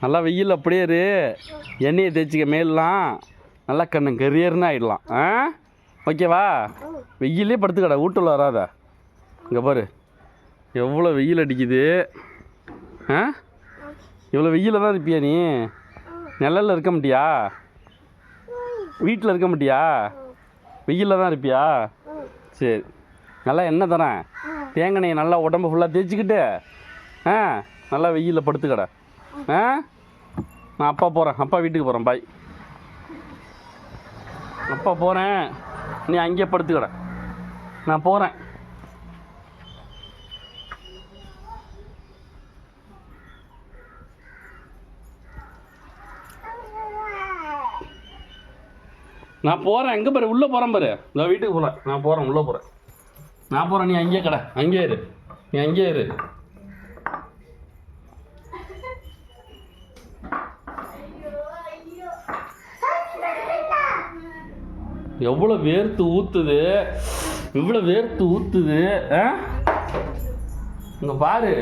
நல்லா வெயில் அப்படியே இரு. எண்ணெயை தேய்ச்சிக்க மேலாம் நல்லா கண்ணு கரியர்னு ஆயிடலாம். ஆ? ஓகேவா? வெயிலே படுத்துக்கடா வீட்டுல வராத. இங்கே பாரு. எவ்வளோ வெயில் அடிக்குது. ஆ? இவ்வளோ வெயிலில் தான் இருப்பியா நீ? நிழல்ல இருக்க மாட்டியா? வீட்டில் இருக்க மாட்டியா? வெயிலில் தான் இருப்பியா? சரி. நல்லா எண்ணெய் தரேன். தேங்காய் நல்லா உடம்பு ஃபுல்லாக தேய்ச்சிக்கிட்டு. ஆ? நல்லா வெயிலில் படுத்துக்கடா. ஆ? நான் அப்பா போகிறேன் அப்பா வீட்டுக்கு போகிறேன் பாய் அப்பா போகிறேன் நீ அங்கேயே படுத்துக்கடா. நான் போகிறேன் நான் போகிறேன் எங்கே பாரு? உள்ளே போகிறேன் பாரு. இந்த வீட்டுக்கு போகிறேன் நான் போகிறேன் உள்ளே போகிறேன் நான் போகிறேன் நீ அங்கேயே கடை. அங்கேயே இரு. நீ அங்கேயே இரு. எவ்வளோ வேர்த்து ஊற்றுது இவ்வளோ வேர்த்து ஊற்றுது ஆ? இங்கே பாரு.